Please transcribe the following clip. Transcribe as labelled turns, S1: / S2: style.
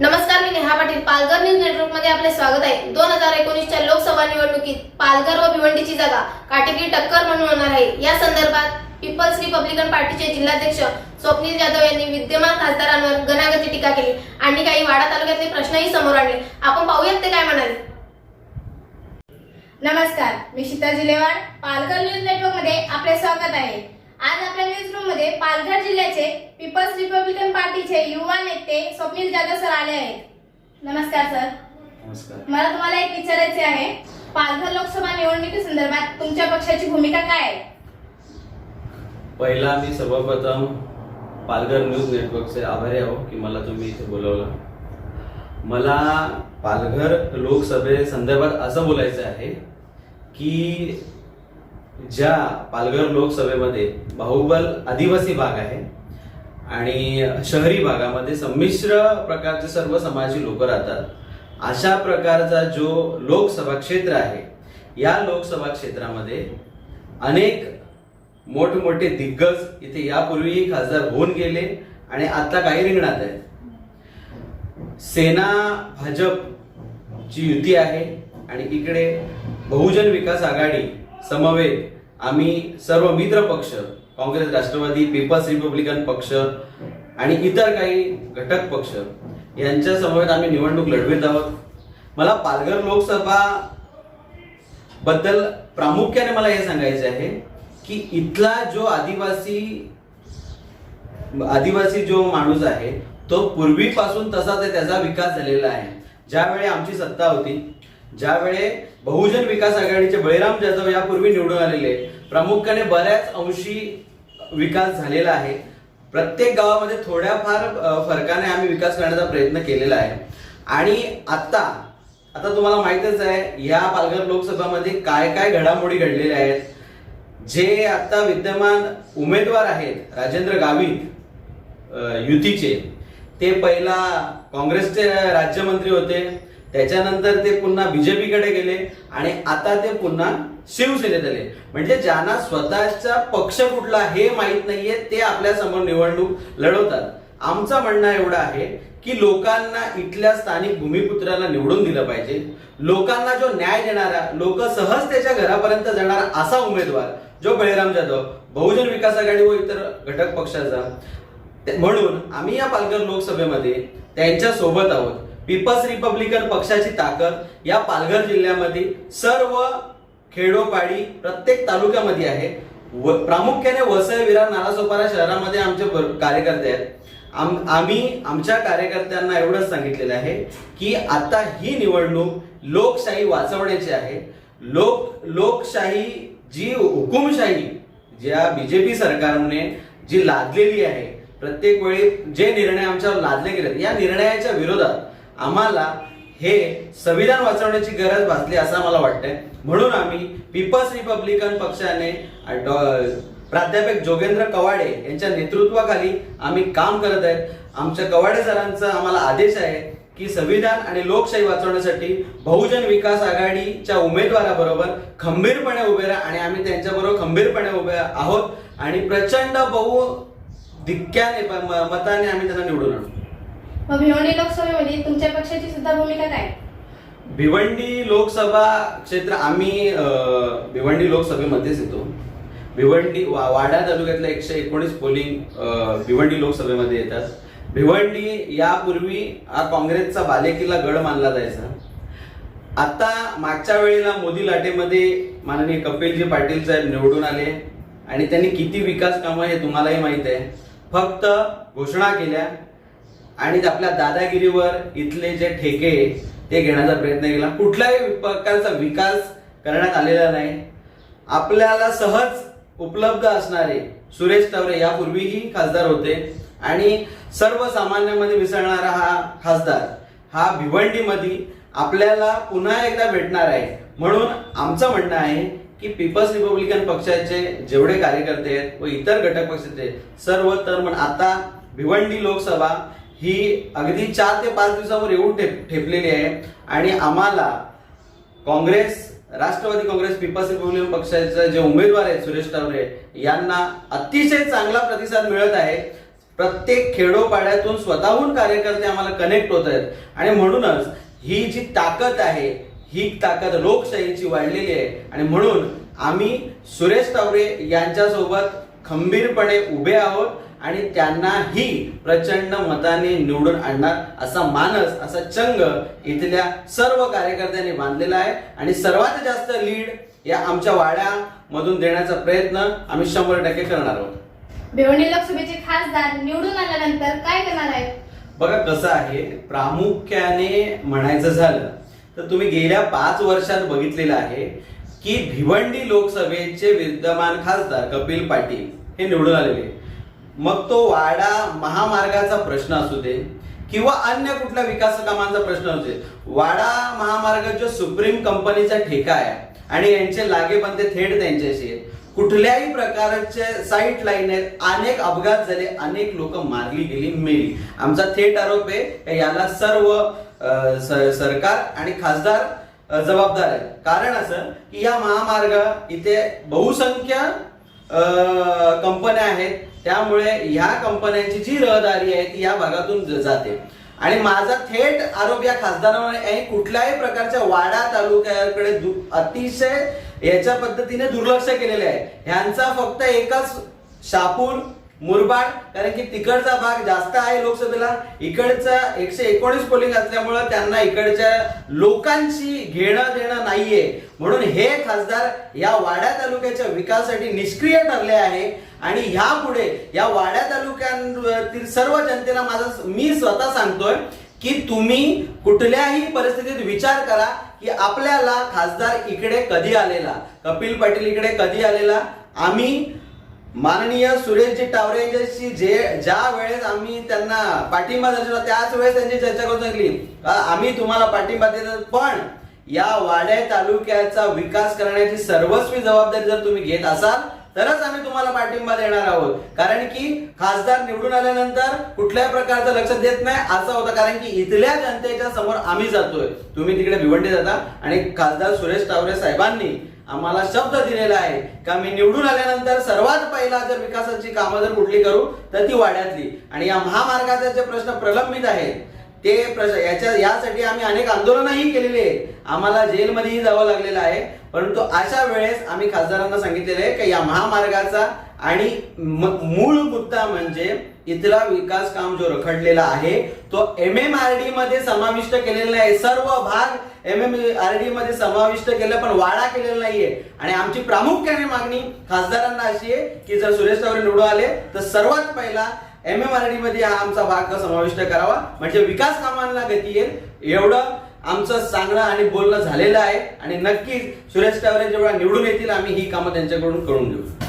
S1: नमस्कार मी नेहा पाटील. पालघर न्यूज नेटवर्कमध्ये आपले स्वागत आहे. दोन हजार एकोणीसच्या लोकसभा निवडणुकीत पालघर व भिवंडीची जागा काटेकी टक्कर म्हणून होणार आहे. या संदर्भात पीपल्स रिपब्लिकन पार्टीचे जिल्हाध्यक्ष स्वप्नील जाधव यांनी विद्यमान खासदारांवर गणागती टीका केली आणि काही वाडा तालुक्यातले प्रश्नही समोर आणले. आपण पाहूयात ते काय म्हणाले.
S2: नमस्कार मी शीता जिलेवाड. पालघर न्यूज नेटवर्कमध्ये आपले स्वागत आहे. आज आपल्या न्यूज रूममध्ये पालघर जिल्ह्याचे पीपल्स रिपब्लिकन पार्टीचे युवा नेते स्वप्नील जाधव सर आले आहेत. नमस्कार सर
S3: नमस्कार.
S2: मला तुम्हाला एक विचारायचे आहे. पालघर लोकसभा निवडणुकी संदर्भात तुमच्या पक्षाची भूमिका काय आहे?
S3: पहिला मी सर्वप्रथम पालघर न्यूज नेटवर्कचे आभारी आहो की मला तुम्ही इथे बोलवलं. मला पालघर लोकसभे संदर्भात असं बोलायचं आहे की ज्या पालघर लोकसभेमध्ये बाहुबल आदिवासी भाग आहे आणि शहरी भागामध्ये संमिश्र प्रकारचे सर्व समाजी लोक राहतात अशा प्रकारचा जो लोकसभा क्षेत्र आहे या लोकसभा क्षेत्रामध्ये अनेक मोठमोठे दिग्गज इथे यापूर्वीही खासदार होऊन गेले आणि आता काही रिंगणात आहेत. सेना भाजपची युती आहे आणि इकडे बहुजन विकास आघाडी समवेत. आम्ही सर्व मित्र पक्ष काँग्रेस राष्ट्रवादी पीपल्स रिपब्लिकन पक्ष आणि इतर काही घटक पक्ष यांच्या समवेत आम्ही निवडणूक लढवित आहोत. मला पालघर लोकसभा बद्दल प्रामुख्याने मला हे सांगायचे आहे की इथला जो आदिवासी आदिवासी जो माणूस आहे तो पूर्वीपासून तसाच आहे त्याचा विकास झालेला आहे. ज्यावेळी आमची सत्ता होती ज्यावेळे बहुजन विकास आघाडीचे बळीराम जाधव यापूर्वी निवडून आलेले प्रामुख्याने बऱ्याच अंशी विकास झालेला आहे. प्रत्येक गावामध्ये थोड्याफार फरकाने आम्ही विकास करण्याचा प्रयत्न केलेला आहे. आणि आता आता तुम्हाला माहितच आहे या पालघर लोकसभामध्ये काय काय घडामोडी घडलेल्या आहेत. जे आता विद्यमान उमेदवार आहेत राजेंद्र गावित युतीचे ते पहिला काँग्रेसचे राज्यमंत्री होते. त्याच्यानंतर ते पुन्हा बीजेपीकडे गेले आणि आता ते पुन्हा शिवसेनेत आले. म्हणजे ज्यांना स्वतःचा पक्ष कुठला हे माहीत नाहीये ते आपल्यासमोर निवडणूक लढवतात. आमचं म्हणणं एवढं आहे की लोकांना इथल्या स्थानिक भूमिपुत्राला निवडून दिलं पाहिजे. लोकांना जो न्याय देणारा लोक सहज त्याच्या घरापर्यंत जाणारा असा उमेदवार जो बळीराम जाधव बहुजन विकास आघाडी व इतर घटक पक्षाचा. म्हणून आम्ही या पालघर लोकसभेमध्ये त्यांच्यासोबत आहोत. पीपल्स रिपब्लिकन पक्षाची ताकद या पालघर जिल्ह्यामध्ये सर्व खेडोपाडी प्रत्येक तालुक्यामध्ये आहे. व प्रामुख्याने वसई विरार नालासोपारा शहरामध्ये आमचे भर- कार्यकर्ते आहेत. आम- आम्ही आमच्या कार्यकर्त्यांना एवढंच सांगितलेलं आहे की आता ही निवडणूक लोकशाही वाचवण्याची आहे. लोक लोकशाही जी हुकुमशाही ज्या बी जे पी सरकारने जी लादलेली आहे प्रत्येक वेळी जे निर्णय आमच्यावर लादले गेले या निर्णयाच्या विरोधात आम्हाला हे संविधान वाचवण्याची गरज भासली असं मला वाटतंय. म्हणून आम्ही पीपल्स रिपब्लिकन पक्षाने डॉ- प्राध्यापक जोगेंद्र कवाडे यांच्या नेतृत्वाखाली आम्ही काम करत आहेत. आमच्या कवाडे सरांचा आम्हाला आदेश आहे की संविधान आणि लोकशाही वाचवण्यासाठी बहुजन विकास आघाडीच्या उमेदवाराबरोबर खंबीरपणे उभे राहा आणि आम्ही त्यांच्याबरोबर खंबीरपणे उभे आहोत आणि प्रचंड बहु धिक्क्याने म- मताने आम्ही त्यांना निवडून आणू.
S2: मग भिवंडी लोकसभेमध्ये तुमच्या पक्षाची सुद्धा भूमिका काय?
S3: भिवंडी लोकसभा क्षेत्र आम्ही भिवंडी लोकसभेमध्येच येतो. भिवंडी वा- वाडा तालुक्यातल्या एकशे एकोणीस पोलिंग भिवंडी लोकसभेमध्ये येतात. भिवंडी यापूर्वी हा काँग्रेसचा बालेकिल्ला गड मानला जायचा. आता मागच्या वेळेला मोदी लाटेमध्ये माननीय कपिलजी पाटील साहेब निवडून आले आणि त्यांनी किती विकास कामं हे तुम्हालाही माहीत आहे. फक्त घोषणा केल्या आणि आपल्या दादागिरीवर इथले जे ठेके ते घेण्याचा प्रयत्न केला. कुठल्याही प्रकारचा विकास करण्यात आलेला नाही. आपल्याला सहज उपलब्ध असणारे सुरेश तवरे यापूर्वीही खासदार होते. आणि सर्वसामान्यांमध्ये मिसळणारा हा खासदार हा भिवंडीमध्ये आपल्याला पुन्हा एकदा भेटणार आहे. म्हणून आमचं म्हणणं आहे की पीपल्स रिपब्लिकन पक्षाचे जेवढे कार्यकर्ते आहेत व इतर घटक पक्षाचे सर्व तर म्हण आता भिवंडी लोकसभा ही अगदी चार ते पाच दिवसावर येऊन ठेप ठेपलेली आहे. आणि आम्हाला काँग्रेस राष्ट्रवादी काँग्रेस पीपल्स रिपब्लिकन पक्षाचे जे उमेदवार आहेत सुरेश टावरे यांना अतिशय चांगला प्रतिसाद मिळत आहे. प्रत्येक खेडोपाड्यातून स्वतःहून कार्यकर्ते आम्हाला कनेक्ट होत आहेत. आणि म्हणूनच ही जी ताकद आहे ही ताकद लोकशाहीची वाढलेली आहे. आणि म्हणून आम्ही सुरेश तावरे यांच्यासोबत खंबीरपणे उभे आहोत. आणि त्यांनाही प्रचंड मताने निवडून आणणार असा मानस असा चंग इथल्या सर्व कार्यकर्त्यांनी बांधलेला आहे. आणि सर्वात जास्त लीड या आमच्या वाड्यामधून देण्याचा प्रयत्न आम्ही शंभर टक्के करणार आहोत.
S2: भिवंडी लोकसभेचे खासदार निवडून आल्यानंतर काय करणार आहेत?
S3: बघा कसं आहे प्रामुख्याने म्हणायचं झालं तर तुम्ही गेल्या पाच वर्षात बघितलेलं आहे की भिवंडी लोकसभेचे विद्यमान खासदार कपिल पाटील हे निवडून आलेले. मग तो वाडा महामार्गाचा प्रश्न असू दे किंवा अन्य कुठल्या विकास कामांचा प्रश्न असू दे. वाडा महामार्ग जो सुप्रीम कंपनीचा ठेका आहे आणि यांचे लागेबंदे थेट त्यांच्याशी आहेत. कुठल्याही प्रकारचे साईट लाईन आहेत. अनेक अपघात झाले अनेक लोक मारली गेली मेली. आमचा थेट आरोप आहे याला सर्व सरकार आणि खासदार जबाबदार आहेत. कारण असं की या महामार्ग इथे बहुसंख्य कंपन्या आहेत. त्यामुळे ह्या कंपन्यांची जी रहदारी आहे ती या भागातून जाते. आणि माझा थेट आरोप या खासदारांवर आहे कुठल्याही प्रकारच्या वाडा तालुक्याकडे दु- अतिशय याच्या पद्धतीने दुर्लक्ष केलेले आहे. ह्यांचा फक्त एकच शापूर मुरबाड कारण की तिकडचा भाग जास्त आहे लोकसभेला. इकडचा एकशे एकोणीस पोलिंग असल्यामुळं त्यांना इकडच्या लोकांशी घेणं देणं नाहीये. म्हणून हे खासदार या वाड्या तालुक्याच्या विकासासाठी निष्क्रिय ठरले आहे. आणि ह्यापुढे या वाड्या तालुक्यांतील सर्व जनतेला माझा मी स्वतः सांगतोय की तुम्ही कुठल्याही परिस्थितीत विचार करा की आपल्याला खासदार इकडे कधी आलेला? कपिल पाटील इकडे कधी आलेला? आम्ही माननीय सुरेशजी टावरे यांच्याशी जे ज्या वेळेस आम्ही त्यांना पाठिंबा दर्शवला त्याच वेळेस त्यांची चर्चा करून सांगली आम्ही तुम्हाला पाठिंबा देतो पण या वाड्या तालुक्याचा विकास करण्याची सर्वस्वी जबाबदारी जर तुम्ही घेत असाल तरच आम्ही तुम्हाला पाठिंबा देणार आहोत. कारण की खासदार निवडून आल्यानंतर कुठल्याही प्रकारचं लक्ष देत नाही असं होतं. कारण की इथल्या जनतेच्या समोर आम्ही जातोय. तुम्ही तिकडे भिवंडी जाता. आणि खासदार सुरेश टावरे साहेबांनी आम्हाला शब्द दिलेला आहे. का मी निवडून आल्यानंतर सर्वात पहिला जर विकासाची कामं जर कुठली करू तर ती वाड्यातली. आणि या महामार्गाचे जे प्रश्न प्रलंबित आहेत ते प्रश्न याच्या यासाठी आम्ही अनेक आंदोलनही केलेली आहे आम्हाला जेलमध्येही जावं लागलेलं आहे. परंतु अशा वेळेस आम्ही खासदारांना सांगितलेलं आहे की या महामार्गाचा आणि म- मूळ मुद्दा म्हणजे इथला विकास काम जो रखडलेला आहे तो एम एम आर डी मध्ये समाविष्ट केलेला आहे सर्व भाग एम एम आर डी मध्ये समाविष्ट केलं पण वाडा केलेला नाहीये. आणि आमची प्रामुख्याने मागणी खासदारांना अशी आहे की जर सुरेश तावरे निवडून आले तर सर्वात पहिला एम एम आर डी मध्ये हा आमचा भाग समाविष्ट करावा. म्हणजे विकास कामांना गती येईल. एवढं आमचं सांगणं आणि बोलणं झालेलं आहे. आणि नक्कीच सुरेश टावरे जेव्हा निवडून येतील आम्ही ही कामं त्यांच्याकडून करून घेऊ.